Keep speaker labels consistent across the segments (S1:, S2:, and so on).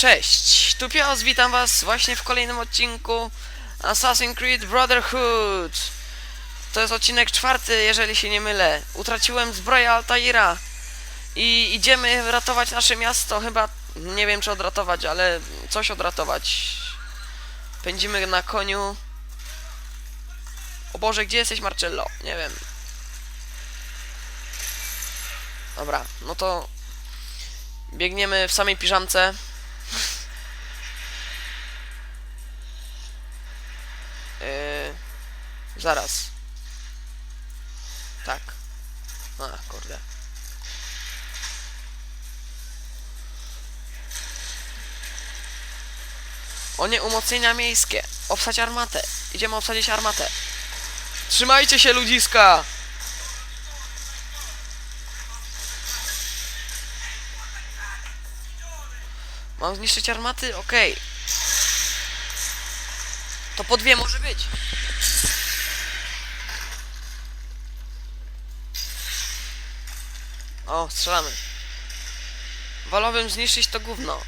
S1: Cześć, tu Pios, witam was właśnie w kolejnym odcinku Assassin's Creed Brotherhood. To jest odcinek czwarty, jeżeli się nie mylę. Utraciłem zbroję Altaira i idziemy ratować nasze miasto. Chyba, nie wiem czy odratować, ale coś odratować. Pędzimy na koniu. O Boże, gdzie jesteś Marcello? Nie wiem. Dobra, no to biegniemy w samej piżamce. Zaraz. Tak. A, kurde. O nie, umocnienia miejskie. Obsadź armatę. Idziemy obsadzić armatę. Trzymajcie się, ludziska! Mam zniszczyć armaty? Okej. To po dwie może być. O, strzelamy. Wolałbym zniszczyć to gówno.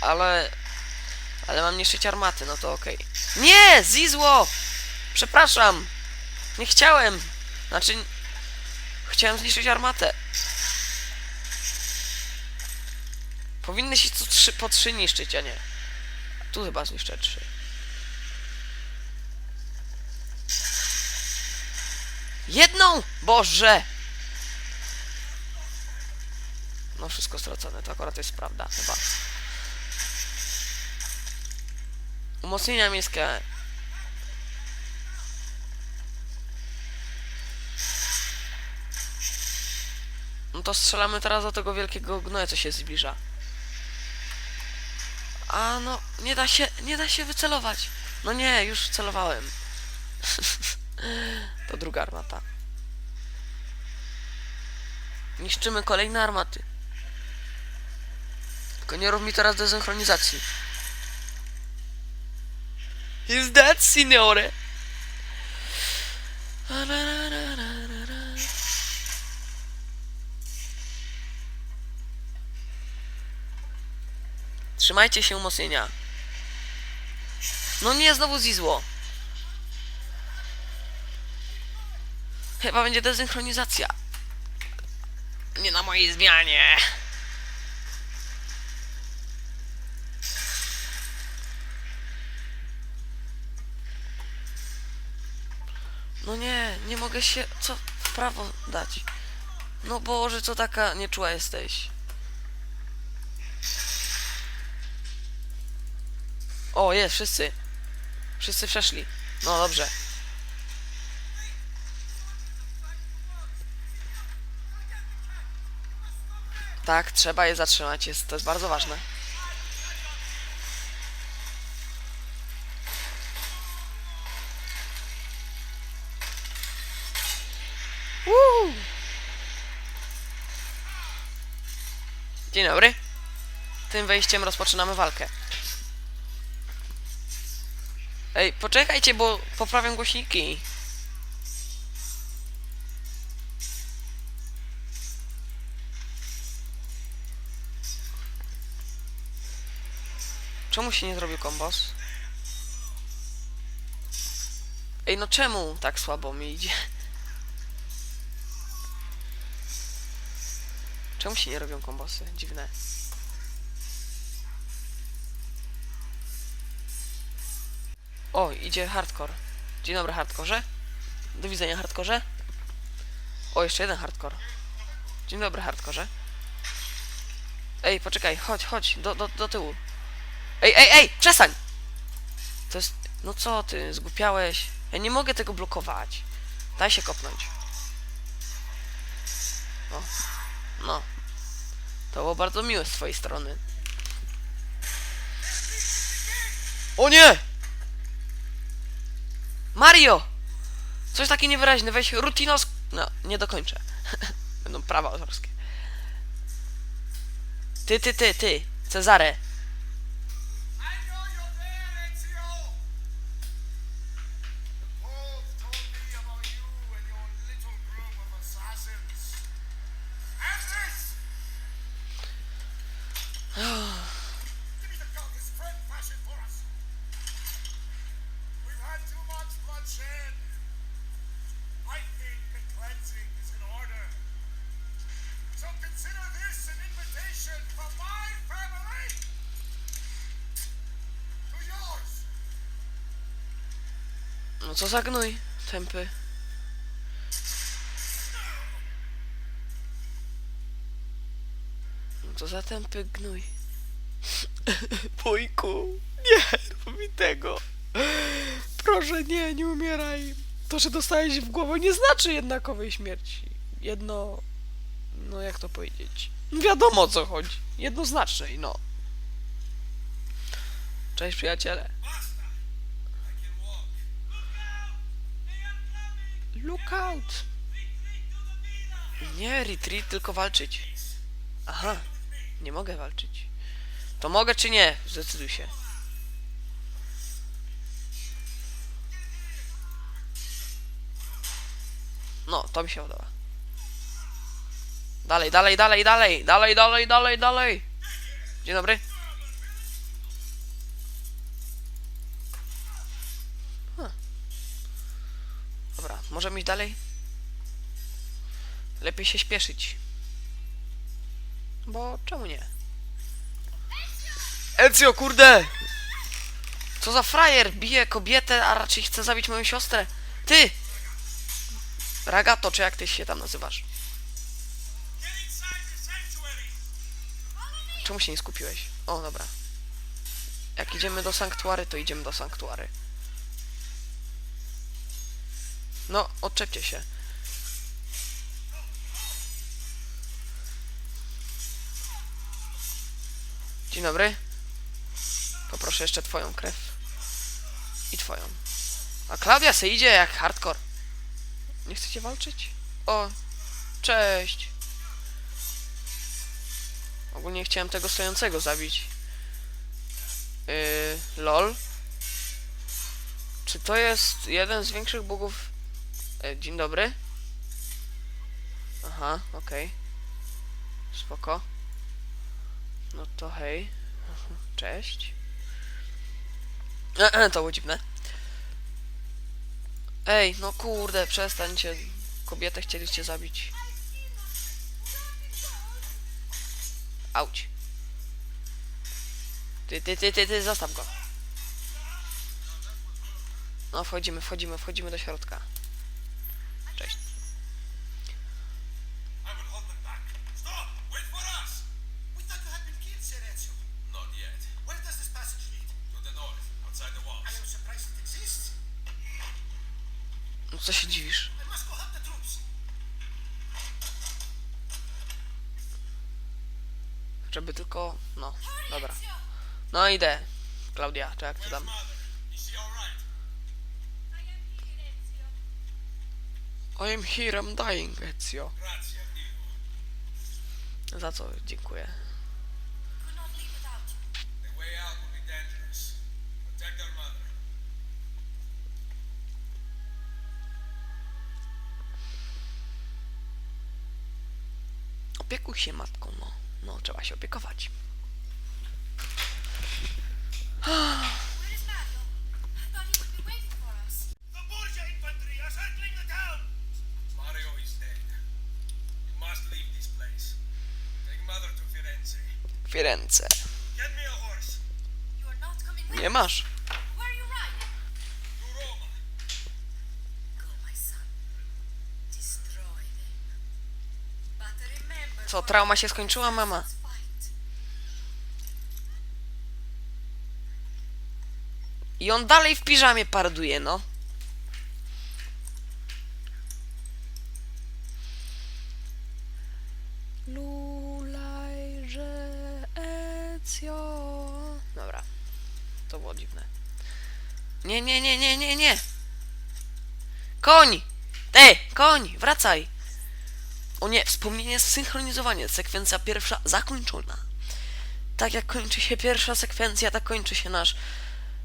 S1: Ale... Ale mam niszczyć armaty, no to okej. Nie! Zizło! Przepraszam! Nie chciałem! Znaczy... Chciałem zniszczyć armatę. Powinny się tu trzy, po trzy niszczyć, a nie. Tu chyba zniszczę trzy. Jedną! Boże! No wszystko stracone, to akurat jest prawda, chyba. Umocnienia miejskie. No to strzelamy teraz do tego wielkiego gnoja, co się zbliża. A no, nie da się, nie da się wycelować. No nie, już celowałem. to druga armata. Niszczymy kolejne armaty. Tylko nie rób mi teraz desynchronizacji. Is that signore? Trzymajcie się umocnienia. No nie, znowu zizło. Chyba będzie desynchronizacja. Nie na mojej zmianie. Nie, mogę się... Co? W prawo dać. No Boże, co taka nieczuła jesteś. O, jest, wszyscy. Wszyscy przeszli. No dobrze. Tak, trzeba je zatrzymać, jest, to jest bardzo ważne. Dzień dobry. Tym wejściem rozpoczynamy walkę. Ej, poczekajcie, bo poprawiam głośniki. Czemu się nie zrobił kombos? Ej, no czemu tak słabo mi idzie? Czemu się nie robią kombosy? Dziwne. O, idzie hardcore. Dzień dobry, hardkorze. Do widzenia, hardkorze. O, jeszcze jeden hardcore. Dzień dobry, hardkorze. Ej, poczekaj, chodź, chodź, do, do, do tyłu. Ej, ej, ej, przestań! To jest... No co ty, zgłupiałeś? Ja nie mogę tego blokować. Daj się kopnąć. O. No. To było bardzo miłe z twojej strony. O nie! Mario! Coś takie niewyraźne, weź rutinos... No, nie dokończę. Będą prawa autorskie. Ty, ty, ty, ty, Cezare. No co za gnój, tępy. No co za tępy gnój. Wujku, nie rób mi tego. Proszę nie, nie umieraj. To, że dostałeś w głowę nie znaczy jednakowej śmierci. Jedno... No jak to powiedzieć? Wiadomo o co chodzi. Jednoznacznej, no. Cześć przyjaciele. Look out! Nie, retreat, tylko walczyć. Aha, nie mogę walczyć. To mogę czy nie? Zdecyduj się. No, to mi się podoba. Dalej, dalej, dalej, dalej, dalej, dalej, dalej, dalej. Dzień dobry. Możemy iść dalej? Lepiej się śpieszyć. Bo czemu nie? Ezio, kurde! Co za frajer? Bije kobietę, a raczej chce zabić moją siostrę. Ty! Ragato, czy jak ty się tam nazywasz? Czemu się nie skupiłeś? O, dobra. Jak idziemy do sanktuary, to idziemy do sanktuary. No, odczepcie się. Dzień dobry. Poproszę jeszcze twoją krew. I twoją. A Klaudia se idzie jak hardcore. Nie chcecie walczyć? O, cześć. Ogólnie chciałem tego stojącego zabić. Yy, lol. Czy to jest jeden z większych bugów? Yy, dzień dobry. Aha, okej. Spoko. No to hej. Cześć. to było dziwne. Ej, no kurde, przestańcie. Kobietę chcieliście zabić. Auć. Ty, ty, ty, ty, ty, zostaw go. No, wchodzimy, wchodzimy, wchodzimy do środka. Cześć.
S2: I will hold them back. Stop! Wait for us!
S3: We thought you had been killed, Sir Ezio.
S2: Not yet.
S3: Where does this passage lead?
S2: To the north, outside the walls.
S3: I am surprised it exists.
S1: No co się dziwisz?
S3: I must go help the troops.
S1: Żeby tylko... No, dobra. No idę. Klaudia, czy jak ty tam? I am here, I'm dying, Ezio. Za co dziękuję. Opiekuj się matką, no. No, trzeba się opiekować.
S4: Them. But remember...
S1: Co, trauma się skończyła, mama? I on dalej w piżamie paraduje, no. Dobra. To było dziwne. Nie, nie, nie, nie, nie, nie. Koń! Ty, koń, wracaj. O nie, wspomnienie synchronizowanie. Sekwencja pierwsza zakończona. Tak jak kończy się pierwsza sekwencja, tak kończy się nasz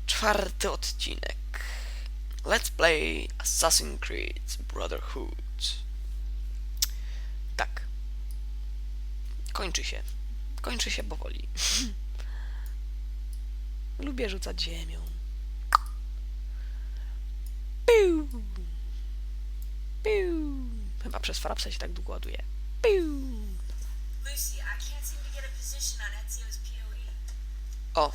S1: czwarty odcinek. Let's play Assassin's Creed Brotherhood. Tak. Kończy się. Kończy się powoli. Lubię rzucać ziemią. Piu. Piu. Chyba przez frapsa się tak długo ładuje. Piu.
S4: Lucy, I can't seem to get a position on Ezio's POE.
S1: O,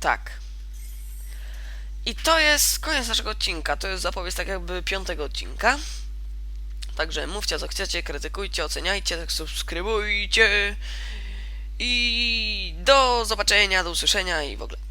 S1: Tak. I to jest koniec naszego odcinka. To jest zapowiedź tak jakby piątego odcinka. Także mówcie co chcecie, krytykujcie, oceniajcie, subskrybujcie. I do zobaczenia, do usłyszenia i w ogóle.